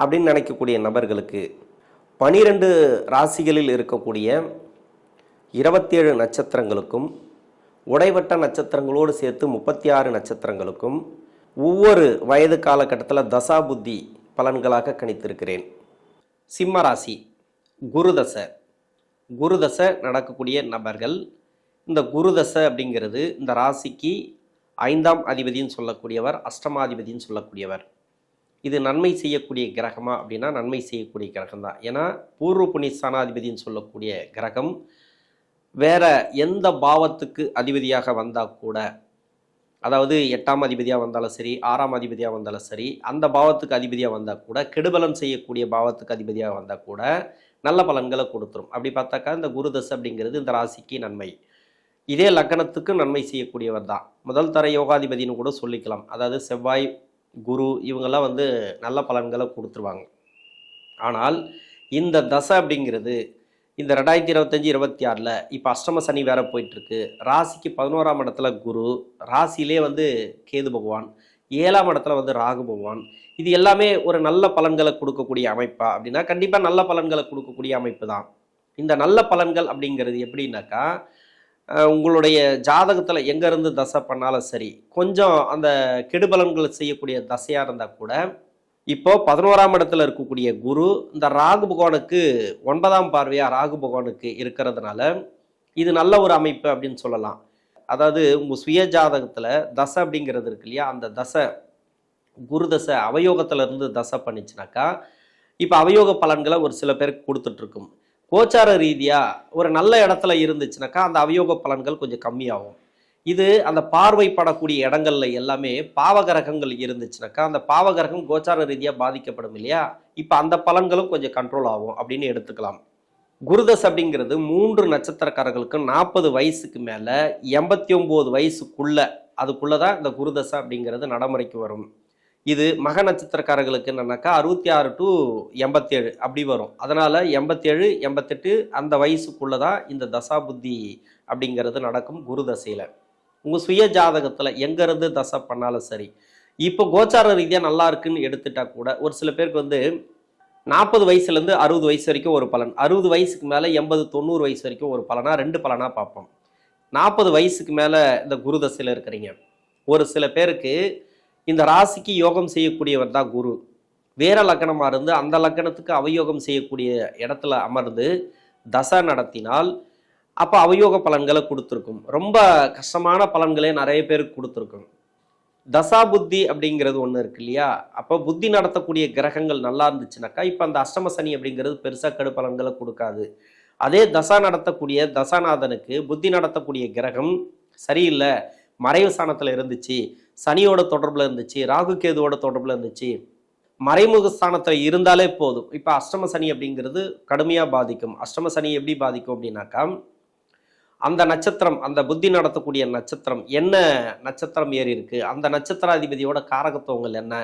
அப்படின்னு நினைக்கக்கூடிய நபர்களுக்கு பனிரெண்டு ராசிகளில் இருக்கக்கூடிய இருபத்தேழு நட்சத்திரங்களுக்கும் உடைவட்ட நட்சத்திரங்களோடு சேர்த்து முப்பத்தி ஆறு நட்சத்திரங்களுக்கும் ஒவ்வொரு வயது காலகட்டத்தில் தசா புத்தி பலன்களாக கணித்திருக்கிறேன். சிம்ம ராசி குருதசை. குருதசை நடக்கக்கூடிய நபர்கள் இந்த குருதசை அப்படிங்கிறது இந்த ராசிக்கு ஐந்தாம் அதிபதின்னு சொல்லக்கூடியவர் அஷ்டமாதிபதின்னு சொல்லக்கூடியவர். இது நன்மை செய்யக்கூடிய கிரகமா அப்படின்னா நன்மை செய்யக்கூடிய கிரகம் தான் ஏன்னா பூர்வ புண்ணிய ஸ்தானாதிபதினு சொல்லக்கூடிய கிரகம் வேற எந்த பாவத்துக்கு அதிபதியாக வந்தால் கூட அதாவது எட்டாம் அதிபதியாக வந்தாலும் சரி ஆறாம் அதிபதியாக வந்தாலும் சரி அந்த பாவத்துக்கு அதிபதியாக வந்தால் கூட கெடுபலம் செய்யக்கூடிய பாவத்துக்கு அதிபதியாக வந்தால் கூட நல்ல பலன்களை கொடுத்துரும். அப்படி பார்த்தாக்கா இந்த குருதசை அப்படிங்கிறது இந்த ராசிக்கு நன்மை. இதே லக்கணத்துக்கு நன்மை செய்யக்கூடியவர் தான். முதல் தர யோகாதிபதினு கூட சொல்லிக்கலாம். அதாவது செவ்வாய் குரு இவங்கெல்லாம் வந்து நல்ல பலன்களை கொடுத்துருவாங்க. ஆனால் இந்த தசை அப்படிங்கிறது இந்த ரெண்டாயிரத்தி இருபத்தஞ்சி இருபத்தி ஆறில் இப்போ அஷ்டம சனி வேற போயிட்டுருக்கு. ராசிக்கு பதினோராம் இடத்துல குரு ராசியிலே வந்து கேது பகவான் ஏழாம் இடத்துல வந்து ராகு பகவான். இது எல்லாமே ஒரு நல்ல பலன்களை கொடுக்கக்கூடிய அமைப்பா? அப்படின்னா கண்டிப்பாக நல்ல பலன்களை கொடுக்கக்கூடிய அமைப்பு தான். இந்த நல்ல பலன்கள் அப்படிங்கிறது எப்படின்னாக்கா உங்களுடைய ஜாதகத்தில் எங்கேருந்து தசை பண்ணாலும் சரி கொஞ்சம் அந்த கெடுபலன்கள் செய்யக்கூடிய தசையாக இருந்தால் கூட இப்போ பதினோராம் இடத்துல இருக்கக்கூடிய குரு இந்த ராகு பகவானுக்கு ஒன்பதாம் பார்வையாக ராகு பகவானுக்கு இருக்கிறதுனால இது நல்ல ஒரு அமைப்பு அப்படின்னு சொல்லலாம். அதாவது உங்கள் சுய ஜாதகத்தில் தசை அப்படிங்கிறது இருக்கு இல்லையா அந்த தசை குரு தசை அவயோகத்திலிருந்து தசை பண்ணிச்சுனாக்கா இப்போ அவயோக பலன்களை ஒரு சில பேருக்கு கொடுத்துட்ருக்கும் கோச்சார ரீதியாக ஒரு நல்ல இடத்துல இருந்துச்சுனாக்கா அந்த அவயோக பலன்கள் கொஞ்சம் கம்மியாகும். இது அந்த பார்வைப்படக்கூடிய இடங்கள்ல எல்லாமே பாவகிரகங்கள் இருந்துச்சுனாக்கா அந்த பாவகிரகம் கோச்சார ரீதியாக பாதிக்கப்படும் இல்லையா? இப்போ அந்த பலன்களும் கொஞ்சம் கண்ட்ரோல் ஆகும் அப்படின்னு எடுத்துக்கலாம். குருதஸ் அப்படிங்கிறது மூன்று நட்சத்திரக்காரர்களுக்கு நாற்பது வயசுக்கு மேலே எண்பத்தி ஒம்பது வயசுக்குள்ள அதுக்குள்ளே தான் இந்த குருதசை அப்படிங்கிறது நடைமுறைக்கு வரும். இது மக நட்சத்திரக்காரர்களுக்கு என்னன்னாக்கா அறுபத்தி ஆறு டு எண்பத்தேழு அப்படி வரும். அதனால் எண்பத்தேழு எண்பத்தெட்டு அந்த வயசுக்குள்ளே தான் இந்த தசா புத்தி அப்படிங்கிறது நடக்கும் குரு தசையில். உங்கள் சுய ஜாதகத்தில் எங்கேருந்து தசை பண்ணாலும் சரி இப்போ கோச்சார ரீதியாக நல்லா இருக்குன்னு எடுத்துட்டா கூட ஒரு சில பேருக்கு வந்து நாற்பது வயசுலேருந்து அறுபது வயசு வரைக்கும் ஒரு பலன். அறுபது வயசுக்கு மேலே எண்பது தொண்ணூறு வயசு வரைக்கும் ஒரு பலனாக ரெண்டு பலனாக பார்ப்போம். நாற்பது வயசுக்கு மேலே இந்த குரு தசையில் இருக்கிறீங்க. ஒரு சில பேருக்கு இந்த ராசிக்கு யோகம் செய்யக்கூடியவர் தான் குரு. வேற லக்கணமாக இருந்து அந்த லக்கணத்துக்கு அவயோகம் செய்யக்கூடிய இடத்துல அமர்ந்து தசை நடத்தினால் அப்போ அவயோக பலன்களை கொடுத்துருக்கும். ரொம்ப கஷ்டமான பலன்களே நிறைய பேருக்கு கொடுத்துருக்கும். தசா புத்தி அப்படிங்கிறது ஒன்று இருக்கு இல்லையா? அப்போ புத்தி நடத்தக்கூடிய கிரகங்கள் நல்லா இருந்துச்சுனாக்கா இப்போ அந்த அஷ்டம சனி அப்படிங்கிறது பெருசாக கெடு பலன்களை கொடுக்காது. அதே தசா நடத்தக்கூடிய தசாநாதனுக்கு புத்தி நடத்தக்கூடிய கிரகம் சரியில்லை. மறைவு ஸ்தானத்தில் இருந்துச்சு. சனியோட தொடர்பில் இருந்துச்சு ராகு கேதுவோட தொடர்பில் இருந்துச்சு. மறைமுக ஸ்தானத்தில் இருந்தாலே போதும். இப்போ அஷ்டம சனி அப்படிங்கிறது கடுமையாக பாதிக்கும். அஷ்டம சனி எப்படி பாதிக்கும் அப்படின்னாக்கா அந்த நட்சத்திரம் அந்த புத்தி நடத்தக்கூடிய நட்சத்திரம் என்ன நட்சத்திரம் ஏறி இருக்கு அந்த நட்சத்திராதிபதியோட காரகத்துவங்கள் என்ன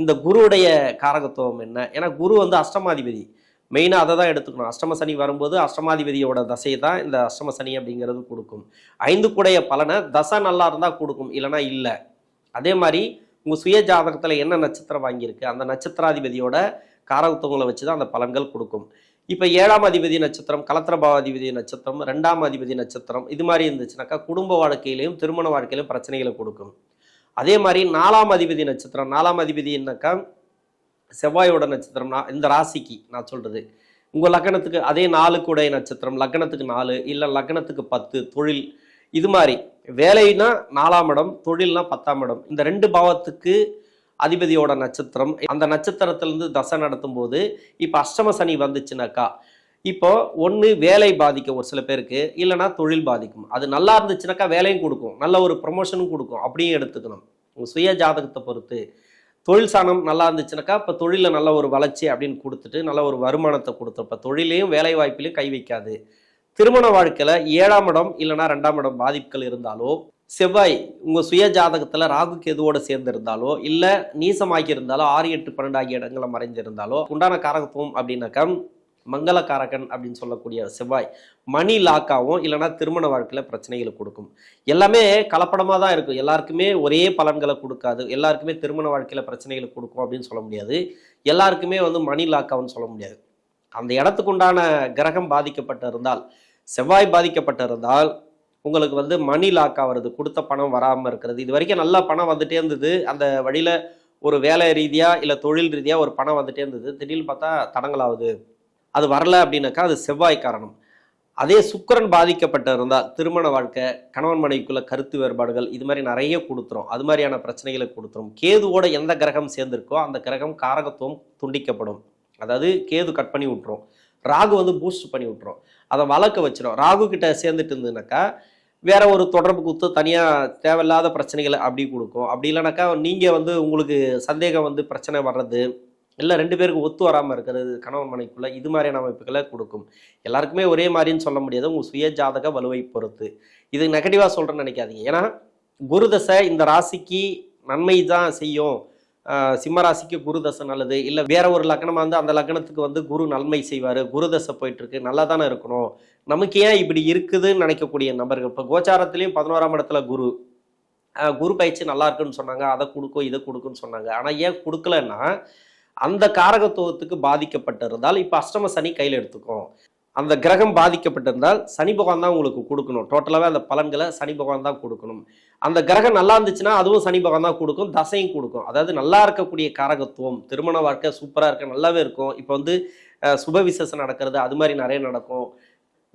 இந்த குருவுடைய காரகத்துவம் என்ன ஏன்னா குரு வந்து அஷ்டமாதிபதி. மெயினாக அதை தான் எடுத்துக்கணும். அஷ்டம சனி வரும்போது அஷ்டமாதிபதியோட தசையை தான் இந்த அஷ்டம சனி அப்படிங்கிறது கொடுக்கும். ஐந்து கூடைய பலனை தசை நல்லா இருந்தால் கொடுக்கும் இல்லைனா இல்லை. அதே மாதிரி உங்கள் சுய ஜாதகத்தில் என்ன நட்சத்திரம் வாங்கியிருக்கு? அந்த நட்சத்திராதிபதியோட காரகத்துவங்களை வச்சு தான் அந்த பலன்கள் கொடுக்கும். இப்போ ஏழாம் அதிபதி நட்சத்திரம் கலத்திரபாவாதிபதி நட்சத்திரம் ரெண்டாம் அதிபதி நட்சத்திரம் இது மாதிரி இருந்துச்சுனாக்கா குடும்ப வாழ்க்கையிலையும் திருமண வாழ்க்கையிலும் பிரச்சனைகளை கொடுக்கும். அதே மாதிரி நாலாம் அதிபதி நட்சத்திரம் நாலாம் அதிபதினாக்கா செவ்வாயோட நட்சத்திரம் நான் இந்த ராசிக்கு நான் சொல்கிறது உங்கள் லக்னத்துக்கு அதே நாலு கூடை நட்சத்திரம் லக்னத்துக்கு நாலு இல்லை லக்னத்துக்கு பத்து தொழில் இது மாதிரி வேலைனா நாலாம் இடம் தொழில்னா பத்தாம் இடம். இந்த ரெண்டு பாவத்துக்கு அதிபதியோட நட்சத்திரம். அந்த நட்சத்திரத்திலிருந்து தசை நடத்தும் போது இப்போ அஷ்டம சனி வந்துச்சுனாக்கா இப்போ ஒன்று வேலை பாதிக்கும் ஒரு சில பேருக்கு இல்லைன்னா தொழில் பாதிக்கும். அது நல்லா இருந்துச்சுனாக்கா வேலையும் கொடுக்கும். நல்ல ஒரு ப்ரொமோஷனும் கொடுக்கும். அப்படியும் எடுத்துக்கணும். உங்கள் சுய ஜாதகத்தை பொறுத்து. தொழில் சாணம் நல்லா இருந்துச்சுனாக்கா இப்போ தொழிலில் நல்ல ஒரு வளர்ச்சி அப்படின்னு கொடுத்துட்டு நல்ல ஒரு வருமானத்தை கொடுத்துரும் தொழிலையும் வேலை வாய்ப்பிலையும் கை வைக்காது. திருமண வாழ்க்கையில் ஏழாம் இடம் இல்லைன்னா ரெண்டாம் இடம் பாதிப்புகள் இருந்தாலோ செவ்வாய் உங்கள் சுய ஜாதகத்தில் ராகு கேதுவோட சேர்ந்து இருந்தாலோ இல்லை நீசமாகி இருந்தாலோ ஆறு எட்டு பன்னெண்டு ஆகிய இடங்களை மறைஞ்சிருந்தாலோ உண்டான காரகத்துவம் அப்படின்னாக்கா மங்களகாரகன் அப்படின்னு சொல்லக்கூடிய செவ்வாய் மணி லாக்காவும் இல்லைனா திருமண வாழ்க்கையில் பிரச்சனைகளை கொடுக்கும். எல்லாமே கலப்படமாக தான் இருக்கும். எல்லாருக்குமே ஒரே பலன்களை கொடுக்காது. எல்லாருக்குமே திருமண வாழ்க்கையில் பிரச்சனைகளை கொடுக்கும் அப்படின்னு சொல்ல முடியாது. எல்லாருக்குமே வந்து மணி லாக்காவும் சொல்ல முடியாது. அந்த இடத்துக்கு உண்டான கிரகம் பாதிக்கப்பட்டிருந்தால் செவ்வாய் பாதிக்கப்பட்டிருந்தால் உங்களுக்கு வந்து மணி லாக் ஆகிறது கொடுத்த பணம் வராமல் இருக்கிறது. இது வரைக்கும் நல்லா பணம் வந்துட்டே இருந்தது. அந்த வழியில் ஒரு வேலை ரீதியாக இல்லை தொழில் ரீதியாக ஒரு பணம் வந்துட்டே இருந்தது. திடீர்னு பார்த்தா தடங்கலாகுது அது வரல அப்படின்னாக்கா அது செவ்வாய் காரணம். அதே சுக்கிரன் பாதிக்கப்பட்டு இருந்தால் திருமண வாழ்க்கை கணவன் மனைவிக்குள்ள கருத்து வேறுபாடுகள் இது மாதிரி நிறைய கொடுத்துரும். அது மாதிரியான பிரச்சனைகளை கொடுத்துரும். கேதுவோட எந்த கிரகம் சேர்ந்திருக்கோ அந்த கிரகம் காரகத்துவம் துண்டிக்கப்படும். அதாவது கேது கட் பண்ணி விட்டுரும். ராகு வந்து பூஸ்ட் பண்ணி விட்டுரும். அதை வளர்க்க வச்சிரும். ராகு கிட்ட சேர்ந்துட்டு இருந்ததுனாக்கா வேற ஒரு தொடர்பு குத்து தனியாக தேவையில்லாத பிரச்சனைகளை அப்படி கொடுக்கும். அப்படி இல்லைனாக்கா நீங்கள் வந்து உங்களுக்கு சந்தேகம் வந்து பிரச்சனை வர்றது இல்லை ரெண்டு பேருக்கு ஒத்து வராமல் இருக்கிறது கணவன் மனைக்குள்ளே இது மாதிரியான அமைப்புகளை கொடுக்கும். எல்லாருக்குமே ஒரே மாதிரின்னு சொல்ல முடியாது. உங்கள் சுய ஜாதக வலுவை பொறுத்து. இது நெகட்டிவாக சொல்கிறேன்னு நினைக்காதீங்க. ஏன்னா குரு தசை இந்த ராசிக்கு நன்மை தான் செய்யும். சிம்மராசிக்கு குருதசை குரு தசை நல்லது. இல்லை வேற ஒரு லக்னமாக வந்து அந்த லக்னத்துக்கு வந்து குரு நன்மை செய்வார். குரு தசை நல்லா தானே இருக்கணும். நமக்கு ஏன் இப்படி இருக்குதுன்னு நினைக்கக்கூடிய நபர்கள்? இப்போ கோச்சாரத்துலேயும் பதினோராம் இடத்துல குரு. குரு பயிற்சி நல்லா இருக்குன்னு சொன்னாங்க. அதை கொடுக்கும் இதை கொடுக்குன்னு சொன்னாங்க. ஆனால் ஏன் கொடுக்கலன்னா அந்த காரகத்துவத்துக்கு பாதிக்கப்பட்டிருந்தால் இப்போ அஷ்டம சனி கையில் எடுத்துக்கும். அந்த கிரகம் பாதிக்கப்பட்டிருந்தால் சனி பகவான் தான் உங்களுக்கு கொடுக்கணும். டோட்டலாகவே அந்த பலன்களை சனி பகவான் தான் கொடுக்கணும். அந்த கிரகம் நல்லா இருந்துச்சுன்னா அதுவும் சனி பகவான் தான் கொடுக்கும் தசையும் கொடுக்கும். அதாவது நல்லா இருக்கக்கூடிய காரகத்துவம் திருமண வாழ்க்கை சூப்பராக இருக்க நல்லாவே இருக்கும். இப்போ வந்து சுப விசேஷம் நடக்கிறது அது மாதிரி நிறைய நடக்கும்.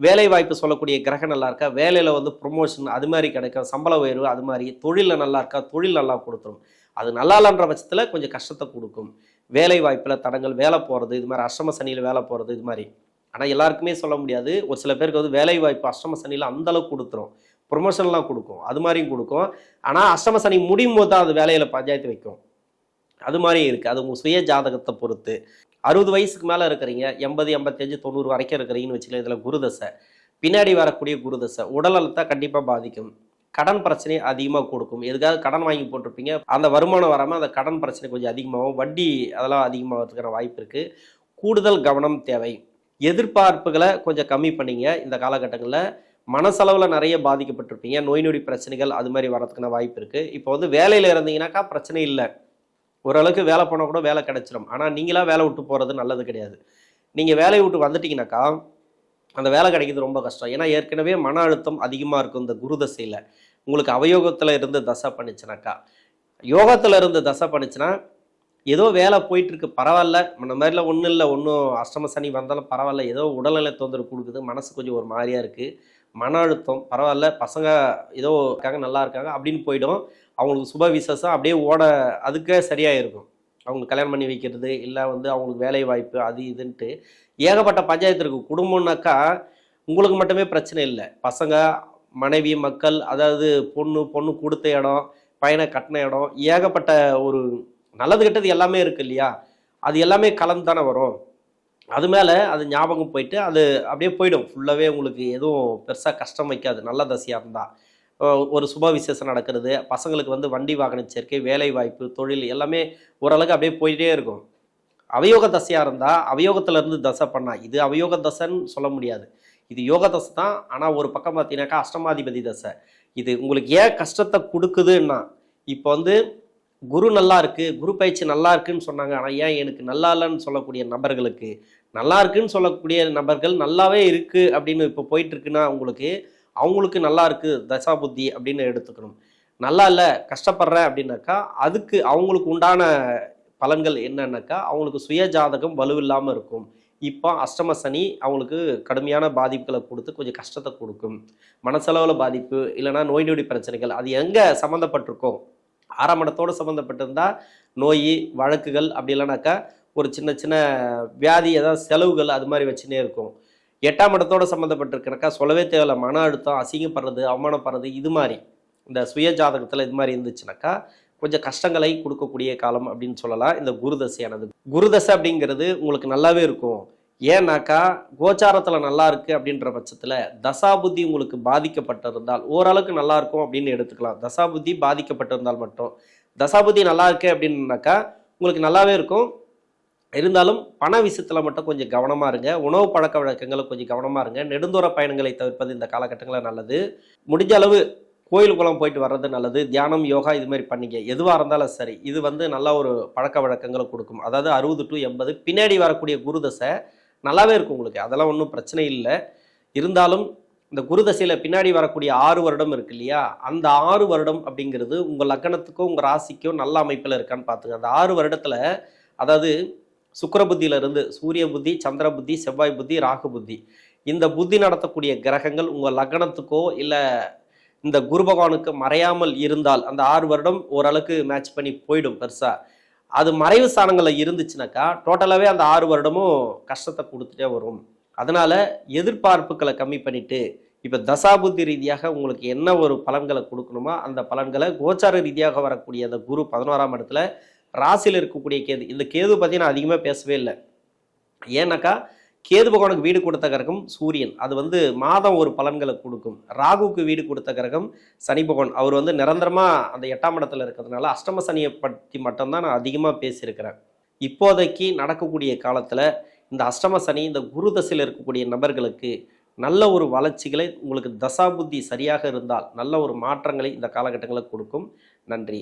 வேலை வாய்ப்பு சொல்லக்கூடிய கிரகம் நல்லா இருக்கா? வேலையில் வந்து ப்ரொமோஷன் அது மாதிரி கிடைக்கும். சம்பள உயர்வு அது மாதிரி. தொழிலில் நல்லா இருக்கா? தொழில் நல்லா கொடுத்துரும். அது நல்லா இல்லைன்ற பட்சத்தில் கொஞ்சம் கஷ்டத்தை கொடுக்கும். வேலை வாய்ப்பில் தடங்கள் வேலை போகிறது இது மாதிரி அஷ்டம சனியில் வேலை போகிறது இது மாதிரி. ஆனால் எல்லாருக்குமே சொல்ல முடியாது. ஒரு சில பேருக்கு வந்து வேலை வாய்ப்பு அஷ்டம சனியில் அந்த அளவுக்கு கொடுத்துரும். ப்ரொமோஷன்லாம் கொடுக்கும். அது மாதிரியும் கொடுக்கும். ஆனால் அஷ்டம சனி முடியும் போது தான் அது வேலையில் பஞ்சாயத்து வைக்கும். அது மாதிரி இருக்குது அது உங்கள் சுய ஜாதகத்தை பொறுத்து. அறுபது வயசுக்கு மேலே இருக்கிறீங்க. எண்பது எண்பத்தஞ்சு தொண்ணூறு வரைக்கும் இருக்கிறீங்கன்னு வச்சுக்கலாம் இதில் குருதசை பின்னாடி வரக்கூடிய குருதசை உடல்நலத்தை கண்டிப்பாக பாதிக்கும். கடன் பிரச்சனை அதிகமாக கொடுக்கும். எதுக்காக கடன் வாங்கி போட்டிருப்பீங்க? அந்த வருமானம் வராமல் அந்த கடன் பிரச்சனை கொஞ்சம் அதிகமாகும். வட்டி அதெல்லாம் அதிகமாக இருக்கிற வாய்ப்பு இருக்குது கூடுதல் கவனம் தேவை. எதிர்பார்ப்புகளை கொஞ்சம் கம்மி பண்ணிங்க இந்த காலகட்டங்களில். மனசளவில் நிறைய பாதிக்கப்பட்டிருப்பீங்க. நோய் நொடி பிரச்சனைகள் அது மாதிரி வரதுக்கான வாய்ப்பு இருக்குது இப்போ வந்து வேலையில் இருந்தீங்கன்னாக்கா பிரச்சனை இல்லை. ஓரளவுக்கு வேலை போனால் கூட வேலை கிடச்சிரும். ஆனால் நீங்களாக வேலை விட்டு போகிறது நல்லது கிடையாது. நீங்கள் வேலையை விட்டு வந்துட்டீங்கன்னாக்கா அந்த வேலை கிடைக்கிறது ரொம்ப கஷ்டம். ஏன்னா ஏற்கனவே மன அழுத்தம் அதிகமாக இருக்கும் இந்த குரு தசையில். உங்களுக்கு அவயோகத்தில் இருந்து தசை பண்ணிச்சுனாக்கா. யோகத்தில் இருந்து தசை பண்ணிச்சுன்னா ஏதோ வேலை போயிட்டு இருக்கு பரவாயில்ல. இந்த மாதிரிலாம் ஒன்றும் இல்லை ஒன்றும் அஷ்டம சனி வந்தாலும் பரவாயில்ல. ஏதோ உடல்நிலை தொந்தரவு கொடுக்குது மனசு கொஞ்சம் ஒரு மாதிரியா இருக்குது மன அழுத்தம் பரவாயில்ல. பசங்க ஏதோ இருக்காங்க நல்லா இருக்காங்க அப்படின்னு போயிடும். அவங்களுக்கு சுப விசேஷம் அப்படியே ஓட அதுக்கே சரியாக இருக்கும் அவங்க கல்யாணம் பண்ணி வைக்கிறது இல்லை வந்து அவங்களுக்கு வேலை வாய்ப்பு அது இதுன்ட்டு. ஏகப்பட்ட பஞ்சாயத்து இருக்குது குடும்பம்னாக்கா உங்களுக்கு மட்டுமே பிரச்சனை இல்லை. பசங்க மனைவி மக்கள் அதாவது பொண்ணு பொண்ணு கொடுத்த இடம் பையனை கட்டின இடம் ஏகப்பட்ட ஒரு நல்லது கெட்டது எல்லாமே இருக்கு இல்லையா? அது எல்லாமே கலந்து தானே வரும். அது மேலே அது ஞாபகம் போயிட்டு அது அப்படியே போயிடும். ஃபுல்லாகவே உங்களுக்கு எதுவும் பெருசாக கஷ்டம் வைக்காது. நல்ல தசையாக இருந்தால் ஒரு சுப விசேஷம் நடக்கிறது. பசங்களுக்கு வந்து வண்டி வாகன சேர்க்கை வேலை வாய்ப்பு தொழில் எல்லாமே ஓரளவுக்கு அப்படியே போயிட்டே இருக்கும். அவயோக தசையாக இருந்தால் அவயோகத்திலேருந்து தசை பண்ணா. இது அவயோக தசைன்னு சொல்ல முடியாது. இது யோக தசை தான். ஆனால் ஒரு பக்கம் பார்த்தீங்கன்னாக்கா அஷ்டமாதிபதி தசை. இது உங்களுக்கு ஏன் கஷ்டத்தை கொடுக்குதுன்னா இப்போ வந்து குரு நல்லா இருக்கு குரு பயிற்சி நல்லா இருக்குன்னு சொன்னாங்க. ஆனால் ஏன் எனக்கு நல்லா இல்லைன்னு சொல்லக்கூடிய நபர்களுக்கு? நல்லா இருக்குன்னு சொல்லக்கூடிய நபர்கள் நல்லாவே இருக்கு அப்படின்னு இப்போ போயிட்டு இருக்குன்னா அவங்களுக்கு நல்லா இருக்கு தசா புத்தி அப்படின்னு எடுத்துக்கணும். நல்லா இல்லை கஷ்டப்படுறேன் அப்படின்னாக்கா அதுக்கு அவங்களுக்கு உண்டான பலன்கள் என்னன்னாக்கா அவங்களுக்கு சுய ஜாதகம் வலுவில்லாமல் இருக்கும். இப்போ அஷ்டம சனி அவங்களுக்கு கடுமையான பாதிப்புகளை கொடுத்து கொஞ்சம் கஷ்டத்தை கொடுக்கும். மனசளவில் பாதிப்பு இல்லைன்னா நோய் நொடி பிரச்சனைகள் அது எங்கே சம்மந்தப்பட்டிருக்கோம் ஆறாம் இடத்தோடு சம்மந்தப்பட்டிருந்தால் நோய் வழக்குகள் அப்படி இல்லைனாக்கா ஒரு சின்ன சின்ன வியாதி ஏதாவது செலவுகள் அது மாதிரி வச்சுனே இருக்கும். எட்டாம் இடத்தோடு சம்மந்தப்பட்டிருக்கிறக்கா சொல்லவே தேவையில்ல. மன அழுத்தம் அசிங்கப்படுறது அவமானப்படுறது இது மாதிரி. இந்த சுய ஜாதகத்தில் இது மாதிரி இருந்துச்சுனாக்கா கொஞ்சம் கஷ்டங்களை கொடுக்கக்கூடிய காலம் அப்படின்னு சொல்லலாம். இந்த குருதசையானது குருதசை அப்படிங்கிறது உங்களுக்கு நல்லாவே இருக்கும். ஏன்னாக்கா கோச்சாரத்தில் நல்லா இருக்கு அப்படின்ற பட்சத்தில் தசாபுத்தி உங்களுக்கு பாதிக்கப்பட்டிருந்தால் ஓரளவுக்கு நல்லா இருக்கும் அப்படின்னு எடுத்துக்கலாம். தசாபுத்தி பாதிக்கப்பட்டிருந்தால் மட்டும். தசாபுத்தி நல்லா இருக்கு அப்படின்னாக்கா உங்களுக்கு நல்லாவே இருக்கும். இருந்தாலும் பண விஷயத்தில் மட்டும் கொஞ்சம் கவனமாக இருங்க. உணவு பழக்க வழக்கங்களை கொஞ்சம் கவனமாக இருங்க. நெடுந்தூர பயணங்களை தவிர்ப்பது இந்த காலகட்டங்களில் நல்லது. முடிஞ்ச அளவு கோயில் குளம் போயிட்டு வர்றது நல்லது. தியானம் யோகா இது மாதிரி பண்ணிங்க. எதுவாக இருந்தாலும் சரி. இது வந்து நல்ல ஒரு பழக்க வழக்கங்களை கொடுக்கும். அதாவது அறுபது டு எண்பது. பின்னாடி வரக்கூடிய குருதசை நல்லாவே இருக்கும் உங்களுக்கு. அதெல்லாம் ஒன்றும் பிரச்சனை இல்லை. இருந்தாலும் இந்த குருதசையில் பின்னாடி வரக்கூடிய ஆறு வருடம் இருக்கு இல்லையா? அந்த ஆறு வருடம் அப்படிங்கிறது உங்கள் லக்கணத்துக்கும் உங்கள் ராசிக்கும் நல்ல அமைப்பில் இருக்கான்னு பார்த்துங்க. அந்த ஆறு வருடத்தில் அதாவது சுக்கர புத்தியிலிருந்து சூரிய புத்தி சந்திர புத்தி செவ்வாய் புத்தி ராகு புத்தி இந்த புத்தி நடத்தக்கூடிய கிரகங்கள் உங்கள் லக்னத்துக்கோ இல்லை இந்த குரு பகவானுக்கு மறையாமல் இருந்தால் அந்த ஆறு வருடம் ஓரளவுக்கு மேட்ச் பண்ணி போயிடும் பெருசாக அது மறைவு ஸ்தானங்களில் இருந்துச்சுனாக்கா டோட்டலாகவே அந்த ஆறு வருடமும் கஷ்டத்தை கொடுத்துட்டே வரும். அதனால் எதிர்பார்ப்புகளை கம்மி பண்ணிவிட்டு இப்போ தசாபுத்தி ரீதியாக உங்களுக்கு என்ன ஒரு பலன்களை கொடுக்கணுமோ அந்த பலன்களை கோச்சார ரீதியாக வரக்கூடிய அந்த குரு பதினோராம் இடத்துல ராசியில் இருக்கக்கூடிய கேது இந்த கேது பற்றி நான் அதிகமாக பேசவே இல்லை. ஏன்னாக்கா கேது பகவானுக்கு வீடு கொடுத்த கிரகம் சூரியன். அது வந்து மாதம் ஒரு பலன்களை கொடுக்கும். ராகுக்கு வீடு கொடுத்த கிரகம் சனி பகவான். அவர் வந்து நிரந்தரமாக அந்த எட்டாம் இடத்துல இருக்கிறதுனால அஷ்டம சனியை பற்றி மட்டும்தான் நான் அதிகமாக பேசியிருக்கிறேன். இப்போதைக்கு நடக்கக்கூடிய காலத்தில் இந்த அஷ்டம சனி இந்த குரு தசையில் இருக்கக்கூடிய நபர்களுக்கு நல்ல ஒரு வளர்ச்சிகளை உங்களுக்கு தசாபுத்தி சரியாக இருந்தால் நல்ல ஒரு மாற்றங்களை இந்த காலகட்டங்களில் கொடுக்கும். நன்றி.